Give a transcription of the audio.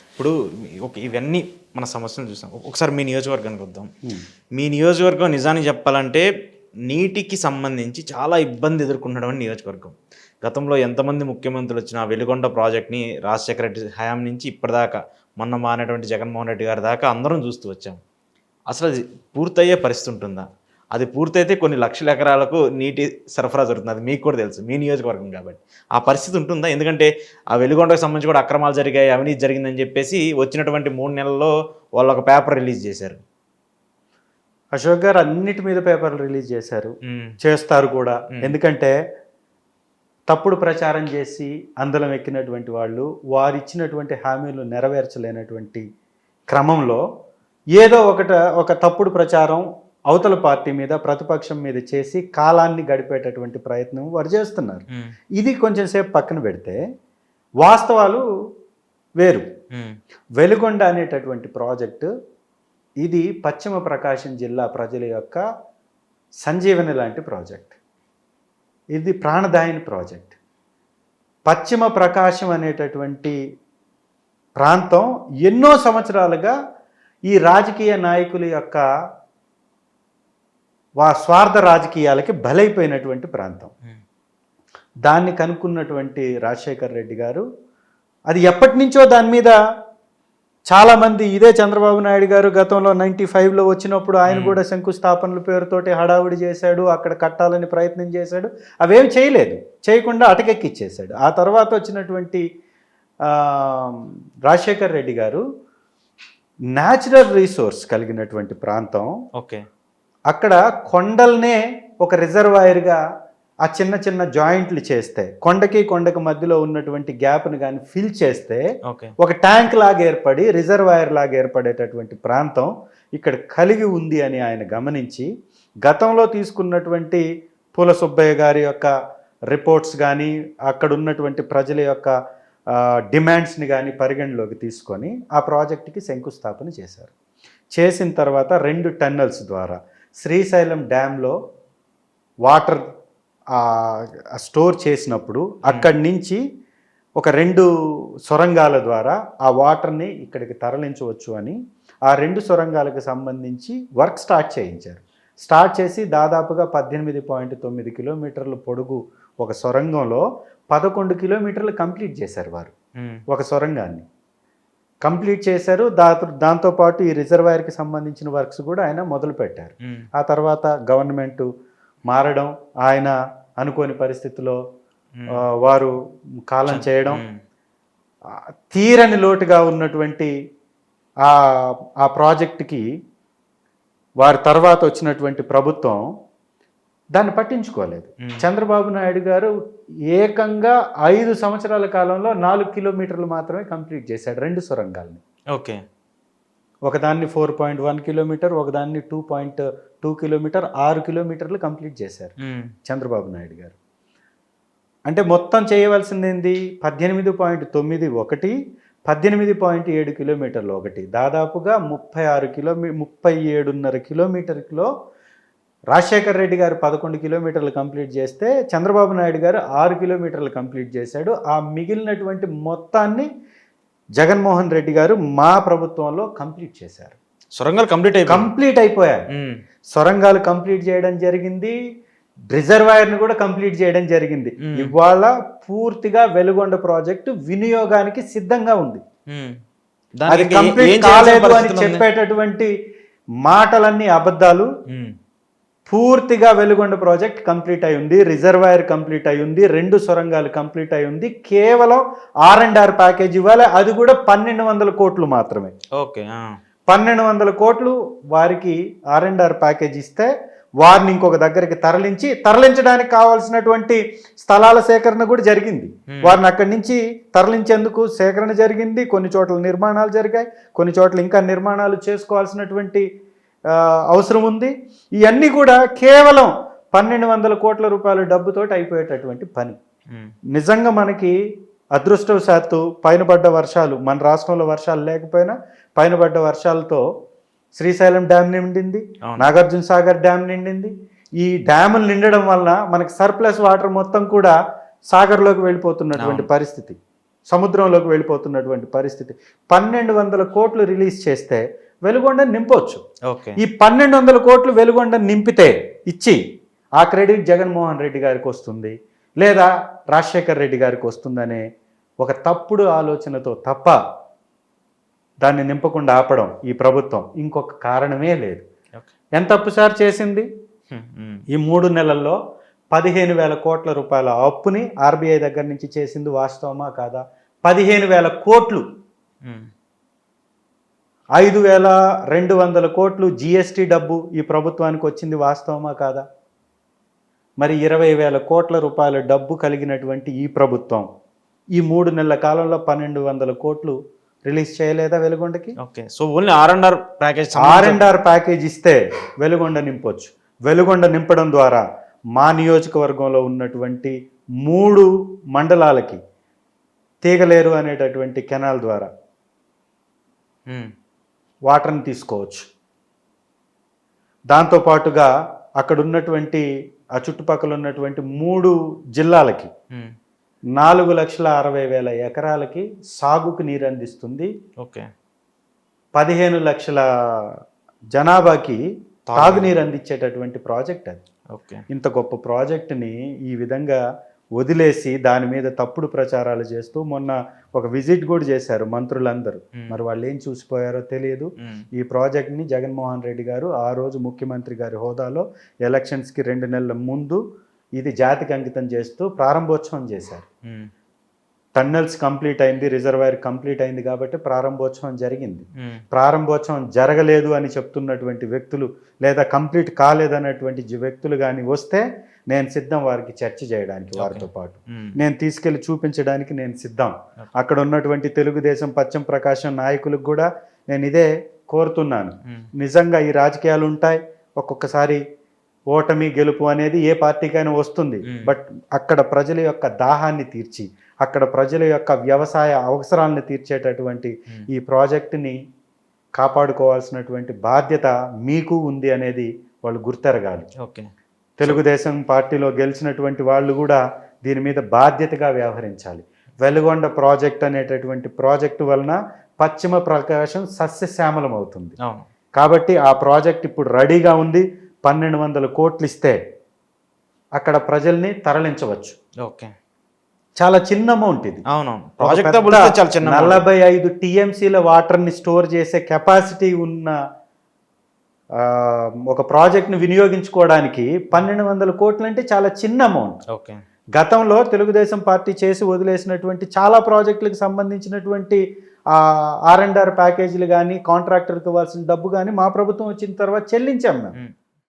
ఇప్పుడు ఓకే ఇవన్నీ మన సమస్యలు చూసాం. ఒకసారి మీ నియోజకవర్గానికి వద్దాం. మీ నియోజకవర్గం నిజానికి చెప్పాలంటే నీటికి సంబంధించి చాలా ఇబ్బంది ఎదుర్కొన్నటువంటి నియోజకవర్గం. గతంలో ఎంతమంది ముఖ్యమంత్రులు వచ్చినా వెలుగొండ ప్రాజెక్ట్ని రాజశేఖర రెడ్డి హయాం నుంచి ఇప్పటిదాకా మొన్న మానేటువంటి జగన్మోహన్ రెడ్డి గారి దాకా అందరం చూస్తూ వచ్చాం. అసలు అది పూర్తయ్యే పరిస్థితి ఉంటుందా? అది పూర్తయితే కొన్ని లక్షల ఎకరాలకు నీటి సరఫరా జరుగుతుంది. అది మీకు కూడా తెలుసు. మీ నియోజకవర్గం కాబట్టి. ఆ పరిస్థితి ఉంటుందా? ఎందుకంటే ఆ వెలుగొండకు సంబంధించి కూడా అక్రమాలు జరిగాయి అవినీతి జరిగిందని చెప్పేసి వచ్చినటువంటి మూడు నెలల్లో వాళ్ళు ఒక పేపర్ రిలీజ్ చేశారు. అశోక్ గారు అన్నిటి మీద పేపర్లు రిలీజ్ చేశారు. చేస్తారు కూడా. ఎందుకంటే తప్పుడు ప్రచారం చేసి అందలం ఎక్కినటువంటి వాళ్ళు వారు ఇచ్చినటువంటి హామీలు నెరవేర్చలేనటువంటి క్రమంలో ఏదో ఒకట ఒక తప్పుడు ప్రచారం అవతల పార్టీ మీద ప్రతిపక్షం మీద చేసి కాలాన్ని గడిపేటటువంటి ప్రయత్నం వారు చేస్తున్నారు. ఇది కొంచెం సేపు పక్కన పెడితే వాస్తవాలు వేరు. వెలుగొండ అనేటటువంటి ప్రాజెక్టు ఇది పశ్చిమ ప్రకాశం జిల్లా ప్రజల యొక్క సంజీవని లాంటి ప్రాజెక్ట్. ఇది ప్రాణదాయని ప్రాజెక్ట్. పశ్చిమ ప్రకాశం అనేటటువంటి ప్రాంతం ఎన్నో సంవత్సరాలుగా ఈ రాజకీయ నాయకుల యొక్క వా స్వార్థ రాజకీయాలకి బలైపోయినటువంటి ప్రాంతం. దాన్ని కనుక్కున్నటువంటి రాజశేఖర్ రెడ్డి గారు అది ఎప్పటి నుంచో దాని మీద చాలామంది ఇదే చంద్రబాబు నాయుడు గారు గతంలో నైంటీ ఫైవ్లో వచ్చినప్పుడు ఆయన కూడా శంకుస్థాపనల పేరుతోటి హడావుడి చేశాడు అక్కడ కట్టాలని ప్రయత్నం చేశాడు. అవేం చేయలేదు. చేయకుండా అటకెక్కిచ్చేశాడు. ఆ తర్వాత వచ్చినటువంటి రాజశేఖర్ రెడ్డి గారు న్యాచురల్ రీసోర్స్ కలిగినటువంటి ప్రాంతం. ఓకే. అక్కడ కొండల్నే ఒక రిజర్వాయర్గా ఆ చిన్న చిన్న జాయింట్లు చేస్తే కొండకి కొండకి మధ్యలో ఉన్నటువంటి గ్యాప్ని కానీ ఫిల్ చేస్తే ఒక ట్యాంక్ లాగా ఏర్పడి రిజర్వాయర్ లాగా ఏర్పడేటటువంటి ప్రాంతం ఇక్కడ కలిగి ఉంది అని ఆయన గమనించి గతంలో తీసుకున్నటువంటి పూల సుబ్బయ్య గారి యొక్క రిపోర్ట్స్ కానీ అక్కడ ఉన్నటువంటి ప్రజల యొక్క డిమాండ్స్ని కానీ పరిగణలోకి తీసుకొని ఆ ప్రాజెక్టుకి శంకుస్థాపన చేశారు. చేసిన తర్వాత రెండు టన్నల్స్ ద్వారా శ్రీశైలం డ్యాంలో వాటర్ స్టోర్ చేసినప్పుడు అక్కడి నుంచి ఒక రెండు సొరంగాల ద్వారా ఆ వాటర్ని ఇక్కడికి తరలించవచ్చు అని ఆ రెండు సొరంగాలకు సంబంధించి వర్క్ స్టార్ట్ చేయించారు. స్టార్ట్ చేసి దాదాపుగా పద్దెనిమిది పాయింట్ తొమ్మిది కిలోమీటర్ల పొడుగు ఒక సొరంగంలో పదకొండు కిలోమీటర్లు కంప్లీట్ చేశారు వారు ఒక సొరంగాన్ని. కంప్లీట్ చేశారు. దాంతో దాంతోపాటు ఈ రిజర్వాయర్కి సంబంధించిన వర్క్స్ కూడా ఆయన మొదలుపెట్టారు ఉమ్, ఆ తర్వాత గవర్నమెంట్ మారడం ఆయన అనుకోని పరిస్థితిలో ఉమ్. ఆ, వారు కాలం చేయడం తీరని లోటుగా ఉన్నటువంటి ఆ ఆ ప్రాజెక్టుకి వారి తర్వాత వచ్చినటువంటి ప్రభుత్వం దాన్ని పట్టించుకోలేదు. చంద్రబాబు నాయుడు గారు ఏకంగా ఐదు సంవత్సరాల కాలంలో నాలుగు కిలోమీటర్లు మాత్రమే కంప్లీట్ చేశాడు రెండు సొరంగాల్ని. ఓకే. ఒకదాన్ని ఫోర్ పాయింట్ వన్ కిలోమీటర్ ఒకదాన్ని టూ పాయింట్ టూ కిలోమీటర్ ఆరు కిలోమీటర్లు కంప్లీట్ చేశారు చంద్రబాబు నాయుడు గారు. అంటే మొత్తం చేయవలసింది ఏంది? పద్దెనిమిది పాయింట్ తొమ్మిది ఒకటి పద్దెనిమిది పాయింట్ ఏడు కిలోమీటర్లు ఒకటి. దాదాపుగా ముప్పై ఆరు కిలోమీ ముప్పై ఏడున్నర కిలోమీటర్లో రాజశేఖర్ రెడ్డి గారు పదకొండు కిలోమీటర్లు కంప్లీట్ చేస్తే చంద్రబాబు నాయుడు గారు ఆరు కిలోమీటర్లు కంప్లీట్ చేశాడు. ఆ మిగిలినటువంటి మొత్తాన్ని జగన్మోహన్ రెడ్డి గారు మా ప్రభుత్వంలో కంప్లీట్ చేశారు. సొరంగాలు కంప్లీట్ అయిపోయి కంప్లీట్ అయిపోయారు సొరంగాలు కంప్లీట్ చేయడం జరిగింది. రిజర్వాయర్ని కూడా కంప్లీట్ చేయడం జరిగింది. ఇవాళ పూర్తిగా వెలుగొండ ప్రాజెక్టు వినియోగానికి సిద్ధంగా ఉంది. అది కంప్లీట్ కాలేదు అని చెప్పేటటువంటి మాటలన్నీ అబద్ధాలు. పూర్తిగా వెలుగొండ ప్రాజెక్ట్ కంప్లీట్ అయి ఉంది రిజర్వాయర్ కంప్లీట్ అయి ఉంది రెండు సొరంగాలు కంప్లీట్ అయి ఉంది. కేవలం ఆర్ అండ్ ఆర్ ప్యాకేజ్ ఇవ్వాలి. అది కూడా పన్నెండు వందల కోట్లు మాత్రమే. ఓకే పన్నెండు వందల కోట్లు వారికి ఆర్ అండ్ ఆర్ ప్యాకేజ్ ఇస్తే వారిని ఇంకొక దగ్గరికి తరలించి తరలించడానికి కావాల్సినటువంటి స్థలాల సేకరణ కూడా జరిగింది. Hmm. వారిని అక్కడి నుంచి తరలించేందుకు సేకరణ జరిగింది. కొన్ని చోట్ల నిర్మాణాలు జరిగాయి. కొన్ని చోట్ల ఇంకా నిర్మాణాలు చేసుకోవాల్సినటువంటి అవసరం ఉంది. ఇవన్నీ కూడా కేవలం పన్నెండు వందల కోట్ల రూపాయల డబ్బుతోటి అయిపోయేటటువంటి పని. నిజంగా మనకి అదృష్టవశాత్తు పైన పడ్డ వర్షాలు మన రాష్ట్రంలో వర్షాలు లేకపోయినా పైన పడ్డ వర్షాలతో శ్రీశైలం డ్యామ్ నిండింది. నాగార్జున సాగర్ డ్యామ్ నిండింది. ఈ డ్యాములు నిండడం వలన మనకి సర్ప్లస్ వాటర్ మొత్తం కూడా సాగర్లోకి వెళ్ళిపోతున్నటువంటి. పరిస్థితి సముద్రంలోకి వెళ్ళిపోతున్నటువంటి పరిస్థితి. పన్నెండు వందల కోట్లు రిలీజ్ చేస్తే వెలుగొండ నింపొచ్చు. ఈ పన్నెండు వందల కోట్లు వెలుగొండ నింపితే ఇచ్చి ఆ క్రెడిట్ జగన్మోహన్ రెడ్డి గారికి వస్తుంది లేదా రాజశేఖర్ రెడ్డి గారికి వస్తుందనే ఒక తప్పుడు ఆలోచనతో తప్ప దాన్ని నింపకుండా ఆపడం ఈ ప్రభుత్వం ఇంకొక కారణమే లేదు. ఎంత అప్పు సార్ చేసింది. ఈ మూడు నెలల్లో పదిహేను వేల కోట్ల రూపాయల అప్పుని ఆర్బీఐ దగ్గర నుంచి చేసింది వాస్తవమా కాదా? పదిహేను వేల కోట్లు. ఐదు వేల రెండు వందల కోట్లు జిఎస్టీ డబ్బు ఈ ప్రభుత్వానికి వచ్చింది వాస్తవమా కాదా? మరి ఇరవై వేల కోట్ల రూపాయల డబ్బు కలిగినటువంటి ఈ ప్రభుత్వం ఈ మూడు నెలల కాలంలో పన్నెండు వందల కోట్లు రిలీజ్ చేయలేదా వెలుగొండకి? Okay so only R and R package R and R package ఇస్తే వెలుగొండ నింపొచ్చు. వెలుగొండ నింపడం ద్వారా మా నియోజకవర్గంలో ఉన్నటువంటి మూడు మండలాలకి తీగలేరు అనేటటువంటి కెనాల్ ద్వారా. వాటర్ని తీసుకోవచ్చు. దాంతోపాటుగా అక్కడ ఉన్నటువంటి ఆ చుట్టుపక్కల ఉన్నటువంటి మూడు జిల్లాలకి. నాలుగు లక్షల అరవై వేల ఎకరాలకి సాగుకు నీరు అందిస్తుంది. ఓకే. పదిహేను లక్షల జనాభాకి తాగునీరు అందించేటటువంటి ప్రాజెక్ట్ అది. ఓకే. ఇంత గొప్ప ప్రాజెక్టుని ఈ విధంగా వదిలేసి దాని మీద తప్పుడు ప్రచారాలు చేస్తూ మొన్న ఒక విజిట్ కూడా చేశారు మంత్రులందరూ. మరి వాళ్ళు ఏం చూసిపోయారో తెలియదు. ఈ ప్రాజెక్ట్ని జగన్మోహన్ రెడ్డి గారు ఆ రోజు ముఖ్యమంత్రి గారి హోదాలో ఎలక్షన్స్కి రెండు నెలల ముందు ఇది జాతికి అంకితం చేస్తూ ప్రారంభోత్సవం చేశారు. టన్నెల్స్ కంప్లీట్ అయింది రిజర్వాయర్ కంప్లీట్ అయింది కాబట్టి ప్రారంభోత్సవం జరిగింది. ప్రారంభోత్సవం జరగలేదు అని చెప్తున్నటువంటి వ్యక్తులు లేదా కంప్లీట్ కాలేదన్నటువంటి వ్యక్తులు కానీ వస్తే నేను సిద్ధం వారికి చర్చ చేయడానికి వారితో పాటు. నేను తీసుకెళ్ళి చూపించడానికి నేను సిద్ధం అక్కడ ఉన్నటువంటి తెలుగుదేశం పశ్చిమ ప్రకాశం నాయకులకు కూడా నేను ఇదే కోరుతున్నాను. నిజంగా ఈ రాజకీయాలు ఉంటాయి ఒక్కొక్కసారి ఓటమి గెలుపు అనేది ఏ పార్టీకైనా వస్తుంది. బట్ అక్కడ ప్రజల యొక్క దాహాన్ని తీర్చి అక్కడ ప్రజల యొక్క వ్యవసాయ అవసరాలను తీర్చేటటువంటి. ఈ ప్రాజెక్టుని కాపాడుకోవాల్సినటువంటి బాధ్యత మీకు ఉంది అనేది వాళ్ళు గుర్తెరగాలి. ఓకే. తెలుగుదేశం పార్టీలో గెలిచినటువంటి వాళ్ళు కూడా దీని మీద బాధ్యతగా వ్యవహరించాలి. వెలుగొండ ప్రాజెక్ట్ అనేటటువంటి ప్రాజెక్టు వలన పశ్చిమ ప్రకాశం సస్యశ్యామలం అవుతుంది. కాబట్టి ఆ ప్రాజెక్ట్ ఇప్పుడు రెడీగా ఉంది. పన్నెండు వందల కోట్లు ఇస్తే అక్కడ ప్రజల్ని తరలించవచ్చు. ఓకే. చాలా చిన్న అమౌంట్ ఇది. అవునవును. ప్రాజెక్ట్ చాలా చిన్న. నలభై ఐదు టీఎంసీల వాటర్ని స్టోర్ చేసే కెపాసిటీ ఉన్న ఒక ప్రాజెక్ట్ని వినియోగించుకోవడానికి పన్నెండు వందల కోట్లు అంటే చాలా చిన్న అమౌంట్ ఓకే. గతంలో తెలుగుదేశం పార్టీ చేసి వదిలేసినటువంటి చాలా ప్రాజెక్టులకు సంబంధించినటువంటి ఆర్ అండ్ ఆర్ ప్యాకేజీలు కానీ కాంట్రాక్టర్కి ఇవ్వాల్సిన డబ్బు కానీ మా ప్రభుత్వం వచ్చిన తర్వాత చెల్లించాం మేము.